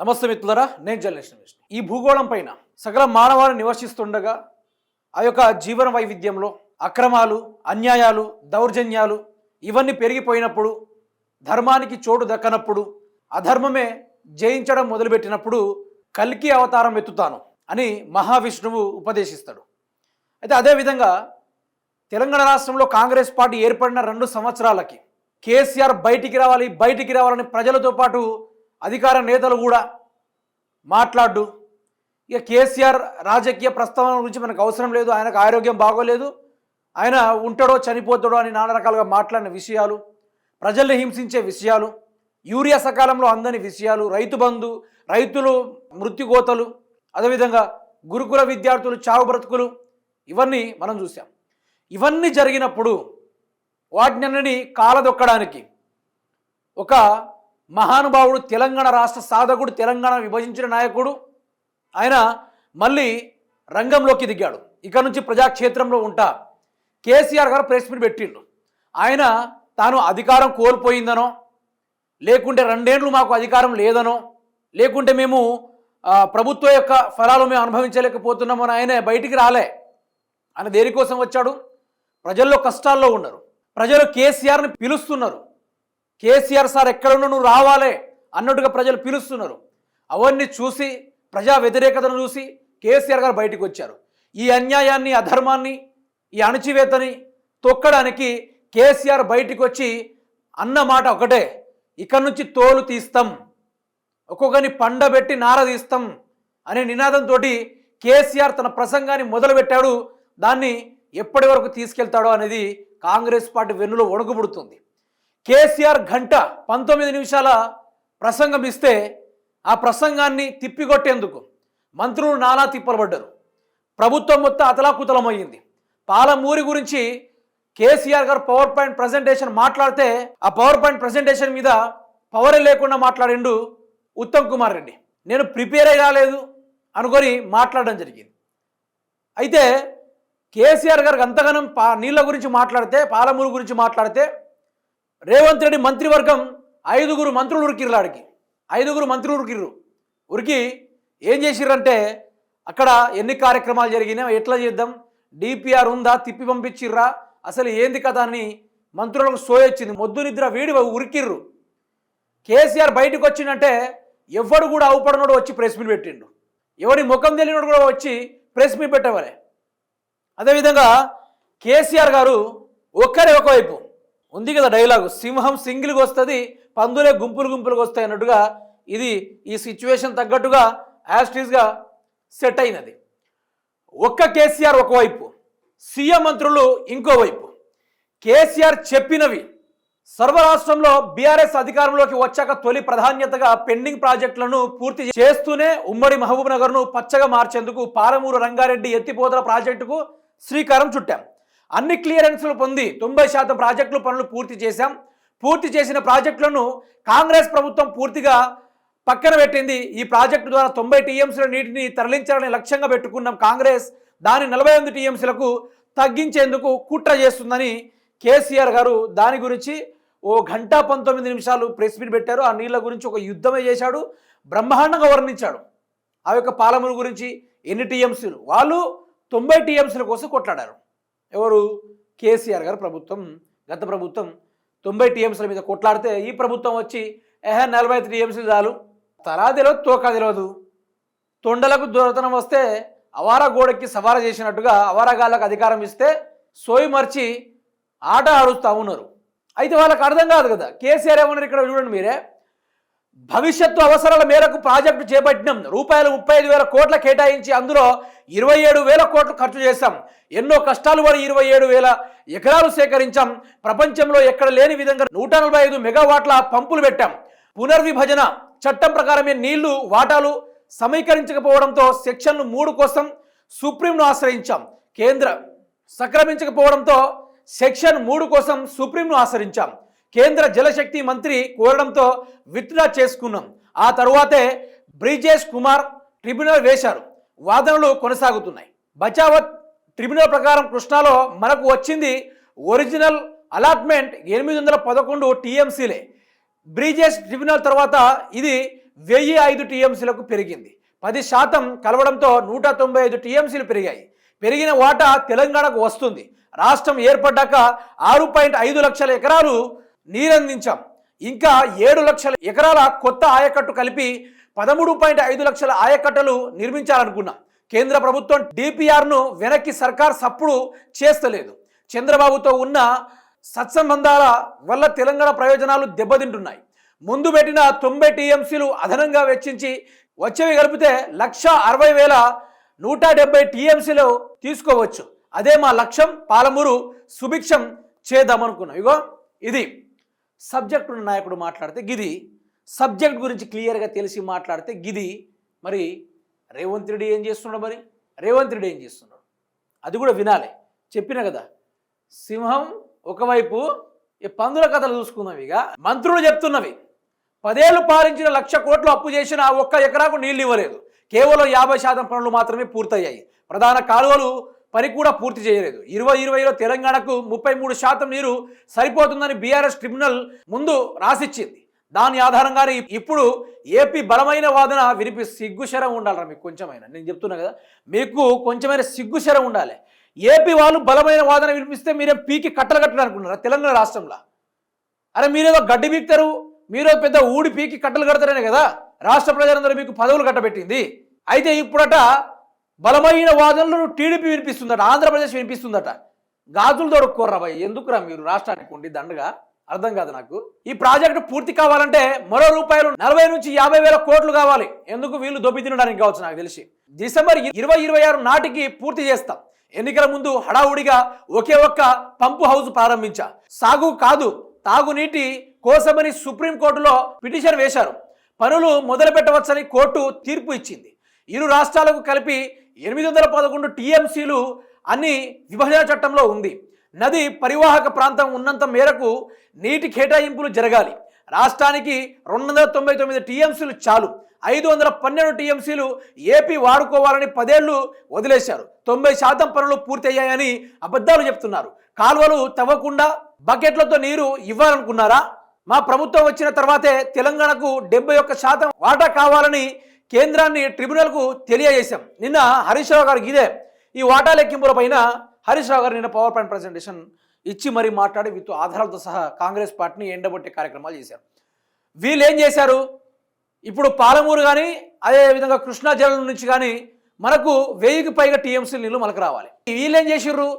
నమస్తే మిత్రులరా నేను జర్నలిస్ట్ విష్ణు ఈ భూగోళం పైన సకల మానవాళి నివసిస్తుండగా ఆ యొక్క జీవన వైవిధ్యంలో అక్రమాలు అన్యాయాలు దౌర్జన్యాలు ఇవన్నీ పెరిగిపోయినప్పుడు ధర్మానికి చోటు దక్కనప్పుడు అధర్మమే జయించడం మొదలుపెట్టినప్పుడు కల్కి అవతారం ఎత్తుతాను అని మహావిష్ణువు ఉపదేశిస్తాడు. అయితే అదేవిధంగా తెలంగాణ రాష్ట్రంలో కాంగ్రెస్ పార్టీ ఏర్పడిన రెండు సంవత్సరాలకి కేసీఆర్ బయటికి రావాలి బయటికి రావాలని ప్రజలతో పాటు అధికార నేతలు కూడా మాట్లాడు ఇక కేసీఆర్ రాజకీయ ప్రస్తావన గురించి మనకు అవసరం లేదు ఆయనకు ఆరోగ్యం బాగోలేదు ఆయన ఉంటాడో చనిపోతాడో అని నానా రకాలుగా మాట్లాడిన విషయాలు ప్రజల్ని హింసించే విషయాలు యూరియా సకాలంలో అందని విషయాలు రైతు బంధు రైతులు మృత్యుగోతలు అదేవిధంగా గురుకుల విద్యార్థులు చావు బ్రతుకులు ఇవన్నీ మనం చూసాం ఇవన్నీ జరిగినప్పుడు వాటినన్నీ కాలదొక్కడానికి ఒక మహానుభావుడు తెలంగాణ రాష్ట్ర సాధకుడు తెలంగాణ విభజించిన నాయకుడు. ఆయన మళ్ళీ రంగంలోకి దిగాడు. ఇక నుంచి ప్రజాక్షేత్రంలో ఉంటా. కేసీఆర్ గారు ప్రెస్ మీట్ పెట్టిండు. ఆయన తాను అధికారం కోల్పోయిందనో లేకుంటే రెండేండ్లు మాకు అధికారం లేదనో లేకుంటే మేము ప్రభుత్వం యొక్క ఫలాలు మేము అనుభవించలేకపోతున్నామని ఆయన బయటికి రాలే. ఆయన దేనికోసం వచ్చాడు? ప్రజల్లో కష్టాల్లో ఉన్నారు. ప్రజలు కేసీఆర్ని పిలుస్తున్నారు. కేసీఆర్ సార్ ఎక్కడున్నా నువ్వు రావాలే అన్నట్టుగా ప్రజలు పిలుస్తున్నారు. అవన్నీ చూసి ప్రజా వ్యతిరేకతను చూసి కేసీఆర్ గారు బయటికి వచ్చారు. ఈ అన్యాయాన్ని అధర్మాన్ని ఈ అణచివేతని తొక్కడానికి కేసీఆర్ బయటికి వచ్చి అన్న మాట ఒకటే ఇక్కడి నుంచి తోలు తీస్తాం ఒక్కొక్కరిని పండబెట్టి నార తీస్తాం అనే నినాదంతో కేసీఆర్ తన ప్రసంగాన్ని మొదలుపెట్టాడు. దాన్ని ఎప్పటి వరకు తీసుకెళ్తాడో అనేది కాంగ్రెస్ పార్టీ వెన్నులో వణుకుబుడుతుంది కేసీఆర్ గంట పంతొమ్మిది నిమిషాల ప్రసంగం ఇస్తే ఆ ప్రసంగాన్ని తిప్పికొట్టేందుకు మంత్రులు నానా తిప్పలబడ్డారు. ప్రభుత్వం మొత్తం అతలాకుతలమయ్యింది. పాలమూరి గురించి కేసీఆర్ గారు పవర్ పాయింట్ ప్రజెంటేషన్ మాట్లాడితే ఆ పవర్ పాయింట్ ప్రజెంటేషన్ మీద పవరే లేకుండా మాట్లాడిండు ఉత్తమ్ కుమార్ రెడ్డి. నేను ప్రిపేర్ అయి రాలేదు అనుకొని మాట్లాడడం జరిగింది. అయితే కేసీఆర్ గారికి అంతగానం పా నీళ్ళ గురించి మాట్లాడితే పాలమూరు గురించి మాట్లాడితే రేవంత్ రెడ్డి మంత్రివర్గం ఐదుగురు మంత్రులు ఉరికిర్రు ఆడికి. ఐదుగురు మంత్రులు ఉరికిర్రు. ఉరికి ఏం చేసిర్రంటే అక్కడ ఎన్ని కార్యక్రమాలు జరిగినా ఎట్లా చేద్దాం డిపిఆర్ ఉందా తిప్పి పంపించిర్రా అసలు ఏంది కదా అని మంత్రులకు సోయొచ్చింది మొద్దు నిద్ర వీడి ఉరికిర్రు. కేసీఆర్ బయటకు వచ్చిందంటే ఎవడు కూడా అవుపడనోడు వచ్చి ప్రెస్ మీట్ పెట్టిండు. ఎవడి ముఖం తెలియనోడు కూడా వచ్చి ప్రెస్ మీట్ పెట్టేవారే అదేవిధంగా కేసీఆర్ గారు ఒక్కరే ఒకవైపు. ఉంది కదా డైలాగు సింహం సింగిల్గా వస్తుంది పందులే గుంపులు గుంపులుగా వస్తాయి అన్నట్టుగా ఇది ఈ సిచ్యువేషన్ తగ్గట్టుగా యాస్టీస్గా సెట్ అయినది. ఒక్క కేసీఆర్ ఒకవైపు సీఎం మంత్రులు ఇంకోవైపు. కేసీఆర్ చెప్పినవి సర్వ రాష్ట్రంలో బీఆర్ఎస్ అధికారంలోకి వచ్చాక తొలి ప్రాధాన్యతగా పెండింగ్ ప్రాజెక్టులను పూర్తి చేస్తూనే ఉమ్మడి మహబూబ్ నగర్ను పచ్చగా మార్చేందుకు పాలమూరు రంగారెడ్డి ఎత్తిపోతల ప్రాజెక్టుకు శ్రీకారం చుట్టాం. అన్ని క్లియరెన్స్లు పొంది తొంభై శాతం ప్రాజెక్టులు పనులు పూర్తి చేశాం. పూర్తి చేసిన ప్రాజెక్టులను కాంగ్రెస్ ప్రభుత్వం పూర్తిగా పక్కన పెట్టింది. ఈ ప్రాజెక్టు ద్వారా తొంభై టీఎంసీల నీటిని తరలించాలని లక్ష్యంగా పెట్టుకున్నాం కాంగ్రెస్. దాని నలభై ఎనిమిది టీఎంసీలకు తగ్గించేందుకు కుట్ర చేస్తుందని కేసీఆర్ గారు దాని గురించి ఓ గంట పంతొమ్మిది నిమిషాలు ప్రెస్ మీట్ పెట్టారు. ఆ నీళ్ళ గురించి ఒక యుద్ధమే చేశాడు. బ్రహ్మాండంగా వర్ణించాడు. ఆ యొక్క పాలముల గురించి ఎన్ని టీఎంసీలు? వాళ్ళు తొంభై టీఎంసీల కోసం కొట్లాడారు. ఎవరు? కేసీఆర్ గారు ప్రభుత్వం. గత ప్రభుత్వం తొంభై టీఎంసీల మీద కొట్లాడితే ఈ ప్రభుత్వం వచ్చి ఏహే నలభై టీఎంసీలు చాలు. తలా తెలియదు తోక తెలియదు తొండలకు దూరతనం వస్తే అవారా గోడకి సవారా చేసినట్టుగా అవారాగాళ్ళకు అధికారం ఇస్తే సోయి మర్చి ఆట ఆడుస్తూ ఉన్నారు. అయితే వాళ్ళకి అర్థం కాదు కదా. కేసీఆర్ ఏమన్నారు ఇక్కడ చూడండి మీరే? భవిష్యత్తు అవసరాల మేరకు ప్రాజెక్టు చేపట్టినాం. రూపాయలు ముప్పై ఐదు వేల కోట్ల కేటాయించి అందులో ఇరవై ఏడు వేల కోట్లు ఖర్చు చేశాం. ఎన్నో కష్టాలు పడి ఇరవై ఏడు వేల ఎకరాలు సేకరించాం. ప్రపంచంలో ఎక్కడ లేని విధంగా నూట నలభై ఐదు మెగావాట్ల పంపులు పెట్టాం. పునర్విభజన చట్టం ప్రకారమే నీళ్ళు వాటాలు సమీకరించకపోవడంతో సెక్షన్లు మూడు కోసం సుప్రీంను ఆశ్రయించాం. కేంద్ర సంక్రమించకపోవడంతో సెక్షన్ మూడు కోసం సుప్రీంను ఆశ్రయించాం. కేంద్ర జలశక్తి మంత్రి కోరడంతో విత్డ్రా చేసుకున్నాం. ఆ తరువాతే బ్రిజేష్ కుమార్ ట్రిబ్యునల్ వేశారు. వాదనలు కొనసాగుతున్నాయి. బచావత్ ట్రిబ్యునల్ ప్రకారం కృష్ణాలో మనకు వచ్చింది ఒరిజినల్ అలాట్మెంట్ ఎనిమిది వందల పదకొండు టీఎంసీలే. బ్రిజేష్ ట్రిబ్యునల్ తర్వాత ఇది వెయ్యి ఐదు టీఎంసీలకు పెరిగింది. పది శాతం కలవడంతో నూట తొంభై ఐదు టీఎంసీలు పెరిగాయి. పెరిగిన వాటా తెలంగాణకు వస్తుంది. రాష్ట్రం ఏర్పడ్డాక ఆరు పాయింట్ ఐదు లక్షల ఎకరాలు నీరందించాం. ఇంకా ఏడు లక్షల ఎకరాల కొత్త ఆయకట్టు కలిపి పదమూడు పాయింట్ ఐదు లక్షల ఆయకట్టలు నిర్మించాలనుకున్నాం. కేంద్ర ప్రభుత్వం డిపిఆర్ను వెనక్కి సర్కార్ సప్పుడు చేస్తలేదు. చంద్రబాబుతో ఉన్న సత్సంబంధాల వల్ల తెలంగాణ ప్రయోజనాలు దెబ్బతింటున్నాయి. ముందు పెట్టిన తొంభై టీఎంసీలు అదనంగా వెచ్చించి వచ్చేవి కలిపితే లక్ష అరవై వేల నూట డెబ్బై టీఎంసీలు తీసుకోవచ్చు. అదే మా లక్ష్యం పాలమూరు సుభిక్షం చేద్దామనుకున్నాం. ఇగో ఇది. సబ్జెక్ట్ ఉన్న నాయకుడు మాట్లాడితే గిది. సబ్జెక్ట్ గురించి క్లియర్గా తెలిసి మాట్లాడితే గిది. మరి రేవంత్ రెడ్డి ఏం చేస్తున్నాడు మరి? రేవంత్ రెడ్డి ఏం చేస్తున్నాడు? అది కూడా వినాలి. చెప్పిన కదా సింహం ఒకవైపు ఈ పందుల కథలు చూసుకున్నవి ఇక. మంత్రులు చెప్తున్నవి పదేళ్ళు పాలించిన లక్ష కోట్లు అప్పు చేసిన ఆ ఒక్క ఎకరాకు నీళ్ళు ఇవ్వలేదు. కేవలం యాభై శాతం పనులు మాత్రమే పూర్తయ్యాయి. ప్రధాన కాలువలు పని కూడా పూర్తి చేయలేదు. ఇరవై ఇరవైలో తెలంగాణకు ముప్పై మూడు శాతం నీరు సరిపోతుందని బీఆర్ఎస్ ట్రిబ్యునల్ ముందు రాసిచ్చింది. దాని ఆధారంగానే ఇప్పుడు ఏపీ బలమైన వాదన వినిపి సిగ్గుశరం ఉండాలరా మీకు కొంచెమైనా. నేను చెప్తున్నా కదా మీకు కొంచెమైన సిగ్గుశరం ఉండాలి. ఏపీ వాళ్ళు బలమైన వాదన వినిపిస్తే మీరే పీకి కట్టలు కట్టలు అనుకున్నారా తెలంగాణ రాష్ట్రంలో? అరే మీరేదో గడ్డి పీకుతారు మీరేదో పెద్ద ఊడి పీకి కట్టలు కడతారనే కదా? రాష్ట్ర ప్రజలందరూ మీకు పదవులు కట్టబెట్టింది. అయితే ఇప్పుడట బలమైన వాదనలను టీడీపీ వినిపిస్తుందట ఆంధ్రప్రదేశ్ వినిపిస్తుందట. గాజులు దొరుకుకోర్రా భయ్ ఎందుకురా మీరు రాష్ట్రానికి ఉండి? దండగా? అర్థం కాదు నాకు. ఈ ప్రాజెక్టు పూర్తి కావాలంటే మరో రూపాయలు నలభై నుంచి యాభై వేల కోట్లు కావాలి. ఎందుకు వీళ్ళు దొబ్బి తినడానికి కావచ్చు నాకు తెలిసి. డిసెంబర్ ఇరవై ఇరవై ఆరు నాటికి పూర్తి చేస్తాం. ఎన్నికల ముందు హడావుడిగా ఒకే ఒక్క పంపు హౌస్ ప్రారంభించా. సాగు కాదు తాగునీటి కోసమని సుప్రీంకోర్టులో పిటిషన్ వేశారు. పనులు మొదలు పెట్టవచ్చని కోర్టు తీర్పు ఇచ్చింది. ఇరు రాష్ట్రాలకు కలిపి ఎనిమిది వందల పదకొండు టీఎంసీలు అన్ని విభజన చట్టంలో ఉంది. నది పరివాహక ప్రాంతం ఉన్నంత మేరకు నీటి కేటాయింపులు జరగాలి. రాష్ట్రానికి రెండు వందల తొంభై తొమ్మిది టీఎంసీలు చాలు. ఐదు వందల పన్నెండు టీఎంసీలు ఏపీ వాడుకోవాలని పదేళ్ళు వదిలేశారు. తొంభై శాతం పనులు పూర్తయ్యాయని అబద్ధాలు చెప్తున్నారు. కాలువలు తవ్వకుండా బకెట్లతో నీరు ఇవ్వాలనుకున్నారా? మా ప్రభుత్వం వచ్చిన తర్వాతే తెలంగాణకు డెబ్బై ఒక్క శాతం వాటా కావాలని కేంద్రాన్ని ట్రిబ్యునల్కు తెలియజేశాం. నిన్న హరీష్ రావు గారికి ఇదే. ఈ వాటా లెక్కింపుల పైన హరీష్ రావు గారు నిన్న పవర్ పాయింట్ ప్రజెంటేషన్ ఇచ్చి మరీ మాట్లాడి వీటితో ఆధారాలతో సహా కాంగ్రెస్ పార్టీని ఎండబొట్టే కార్యక్రమాలు చేశారు. వీళ్ళు ఏం చేశారు? ఇప్పుడు పాలమూరు కానీ అదేవిధంగా కృష్ణా జిల్లా నుంచి కానీ మనకు వెయ్యికి పైగా టీఎంసీ నీళ్ళు మనకు రావాలి. వీళ్ళేం చేసిర్రు?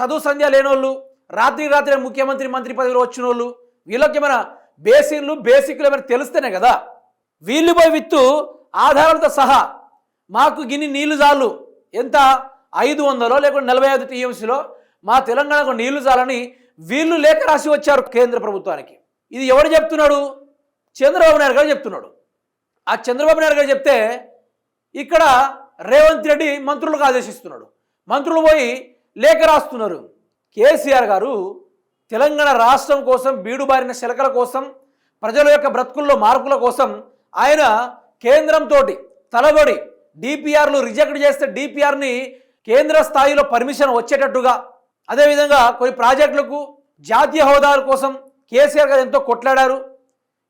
చదువు సంధ్య లేనోళ్ళు రాత్రి రాత్రి ముఖ్యమంత్రి మంత్రి పదవిలో వచ్చిన వాళ్ళు వీళ్ళకి ఏమైనా బేసిన్లు బేసిక్లు ఏమైనా తెలిస్తేనే కదా? వీళ్ళు పోయి విత్తు ఆధారాలతో సహా మాకు గిన్ని నీళ్ళు చాలు. ఎంత? ఐదు వందలో లేకుంటే నలభై ఐదు టీఎంసీలో మా తెలంగాణకు నీళ్ళు చాలని వీళ్ళు లేఖ రాసి వచ్చారు కేంద్ర ప్రభుత్వానికి. ఇది ఎవరు చెప్తున్నాడు? చంద్రబాబు నాయుడు గారు చెప్తున్నాడు. ఆ చంద్రబాబు నాయుడు గారు చెప్తే ఇక్కడ రేవంత్ రెడ్డి మంత్రులకు ఆదేశిస్తున్నాడు. మంత్రులు పోయి లేఖ రాస్తున్నారు. కేసీఆర్ గారు తెలంగాణ రాష్ట్రం కోసం బీడుబారిన శిలకల కోసం ప్రజల యొక్క బ్రతుకుల్లో మార్పుల కోసం ఆయన కేంద్రంతో తలబడి డిపిఆర్లు రిజెక్ట్ చేస్తే డిపిఆర్ని కేంద్ర స్థాయిలో పర్మిషన్ వచ్చేటట్టుగా అదేవిధంగా కొన్ని ప్రాజెక్టులకు జాతీయ హోదాల కోసం కేసీఆర్ గారు ఎంతో కొట్లాడారు.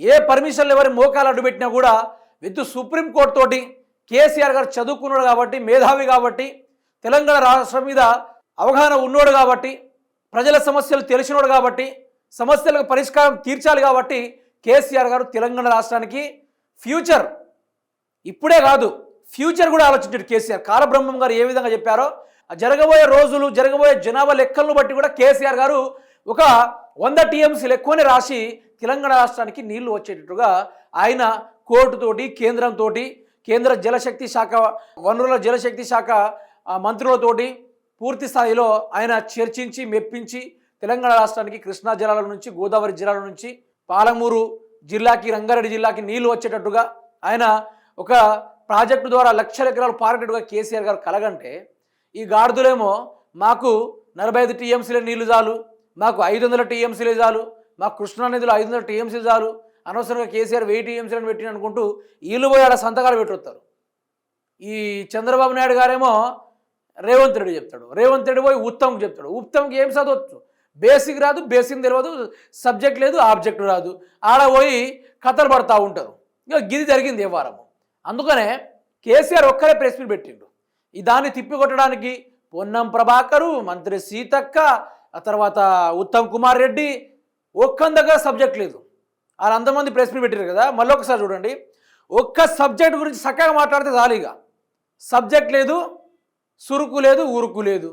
ఏ పర్మిషన్లు ఎవరి మోకాలు అడ్డుపెట్టినా కూడా విత్ సుప్రీంకోర్టు తోటి కేసీఆర్ గారు చదువుకున్నాడు కాబట్టి మేధావి కాబట్టి తెలంగాణ రాష్ట్రం మీద అవగాహన ఉన్నోడు కాబట్టి ప్రజల సమస్యలు తెలిసినోడు కాబట్టి సమస్యలకు పరిష్కారం తీర్చాలి కాబట్టి కేసీఆర్ గారు తెలంగాణ రాష్ట్రానికి ఫ్యూచర్ ఇప్పుడే కాదు ఫ్యూచర్ కూడా ఆలోచించాడు కేసీఆర్. కాలబ్రహ్మం గారు ఏ విధంగా చెప్పారో ఆ జరగబోయే రోజులు జరగబోయే జనాభా లెక్కలను బట్టి కూడా కేసీఆర్ గారు ఒక వంద టీఎంసీలు ఎక్కువనే రాసి తెలంగాణ రాష్ట్రానికి నీళ్ళు వచ్చేటట్టుగా ఆయన కోర్టుతోటి కేంద్రంతో కేంద్ర జలశక్తి శాఖ వనరుల జలశక్తి శాఖ మంత్రులతోటి పూర్తి స్థాయిలో ఆయన చర్చించి మెప్పించి తెలంగాణ రాష్ట్రానికి కృష్ణా జిల్లాల నుంచి గోదావరి జిల్లాల నుంచి పాలమూరు జిల్లాకి రంగారెడ్డి జిల్లాకి నీళ్ళు వచ్చేటట్టుగా ఆయన ఒక ప్రాజెక్టు ద్వారా లక్షల ఎకరాలు పారేటట్టుగా కేసీఆర్ గారు కలగంటే ఈ గాడిదలేమో మాకు నలభై ఐదు టీఎంసీల నీళ్ళు చాలు మాకు ఐదు వందల టీఎంసీలే చాలు మాకు కృష్ణా నదిలో ఐదు వందల టీఎంసీలు చాలు అనవసరంగా కేసీఆర్ వెయ్యి టీఎంసీలను పెట్టిన అనుకుంటూ వీళ్ళు పోయి ఆడ సంతకాలు పెట్టొస్తారు ఈ చంద్రబాబు నాయుడు గారేమో రేవంత్ రెడ్డి చెప్తాడు. రేవంత్ రెడ్డి పోయి ఉత్తమ్కి చెప్తాడు. ఉత్తమ్కి ఏం చదవచ్చు? బేసిక్ రాదు బేసిక్ తెలియదు సబ్జెక్ట్ లేదు ఆబ్జెక్ట్ రాదు. ఆడ పోయి కథలు పడతా ఉంటారు. ఇక గిది జరిగింది ఏ వారము. అందుకనే కేసీఆర్ ఒక్కరే ప్రెస్ మీట్ పెట్టిండు. ఈ దాన్ని తిప్పికొట్టడానికి పొన్నం ప్రభాకరు మంత్రి సీతక్క ఆ తర్వాత ఉత్తమ్ కుమార్ రెడ్డి ఒక్క దగ్గర సబ్జెక్ట్ లేదు. వాళ్ళు అంతమంది ప్రెస్ మీట్ పెట్టారు కదా మళ్ళీ ఒకసారి చూడండి. ఒక్క సబ్జెక్ట్ గురించి చక్కగా మాట్లాడితే జాలీగా సబ్జెక్ట్ లేదు సురుకు లేదు ఊరుకు లేదు.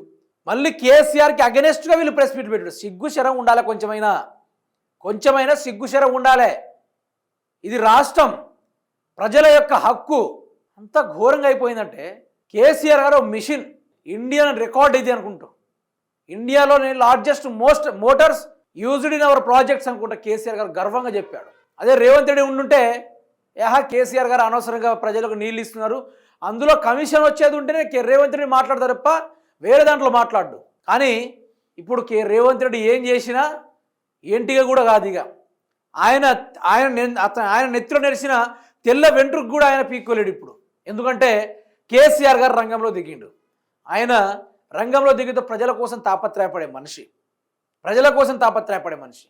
మళ్ళీ కేసీఆర్కి అగెనెస్ట్గా వీళ్ళు ప్రెస్ మీట్ పెట్టారు సిగ్గు శరం ఉండాలి కొంచెమైనా. కొంచెమైనా సిగ్గు శరం ఉండాలి. ఇది రాష్ట్రం. ప్రజల యొక్క హక్కు అంత ఘోరంగా అయిపోయిందంటే కేసీఆర్ గారు మిషన్ ఇండియన్ రికార్డ్ ఇది అనుకుంటూ. ఇండియాలోని largest most motors used in our projects అనుకుంటా కేసీఆర్ గారు గర్వంగా చెప్పాడు. అదే రేవంత్ రెడ్డి ఉండుంటే ఏహా కేసీఆర్ గారు అనవసరంగా ప్రజలకు నీళ్ళు ఇస్తున్నారు. అందులో కమిషన్ వచ్చేది ఉంటేనే కే రేవంత్ రెడ్డి మాట్లాడతారు తప్ప వేరే దాంట్లో మాట్లాడు. కానీ ఇప్పుడు కే రేవంత్ రెడ్డి ఏం చేసినా ఏంటిగా కూడా కాదు ఇక. ఆయన ఆయన అతను ఆయన నెత్తిలో నెరిసిన తెల్ల వెంట్రుకు కూడా ఆయన పీక్కోలేడు ఇప్పుడు. ఎందుకంటే కేసీఆర్ గారు రంగంలో దిగిండు. ఆయన రంగంలో దిగితే ప్రజల కోసం తాపత్రయపడే మనిషి. ప్రజల కోసం తాపత్రయపడే మనిషి.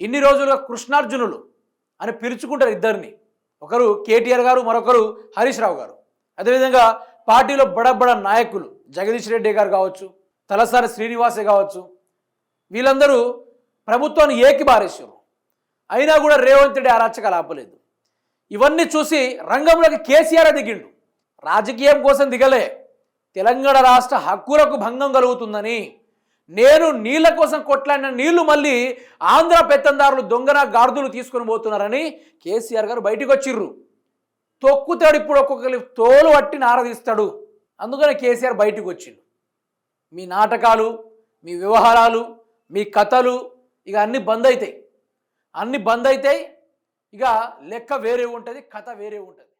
ఇన్ని రోజులుగా కృష్ణార్జునులు అని పిలుచుకుంటారు ఇద్దరిని. ఒకరు కేటీఆర్ గారు మరొకరు హరీష్ రావు గారు. అదేవిధంగా పార్టీలో బడబడ నాయకులు జగదీష్ రెడ్డి గారు కావచ్చు తలసాని శ్రీనివాసే కావచ్చు. వీళ్ళందరూ ప్రభుత్వాన్ని ఏకి బారేశారు అయినా కూడా రేవంత్ రెడ్డి అరాచకాలు ఆపలేదు ఇవన్నీ చూసి రంగంలోకి కేసీఆర్ దిగిండు. రాజకీయం కోసం దిగలే. తెలంగాణ రాష్ట్ర హక్కులకు భంగం కలుగుతుందని. నేను నీళ్ళ కోసం కొట్లాడిన నీళ్ళు మళ్ళీ ఆంధ్ర పెత్తందారులు దొంగన గార్దులు తీసుకొని పోతున్నారని కేసీఆర్ గారు బయటకు వచ్చిర్రు. తొక్కుతాడు ఇప్పుడు ఒక్కొక్కరి తోలు పట్టి నారదీస్తాడు అందుకని కేసీఆర్ బయటికి వచ్చిండు. మీ నాటకాలు మీ వ్యవహారాలు మీ కథలు ఇక అన్నీ బంద్ అవుతాయి అన్నీ బంద్ అవుతాయి ఇక లెక్క వేరే ఉంటుంది కథ వేరే ఉంటుంది.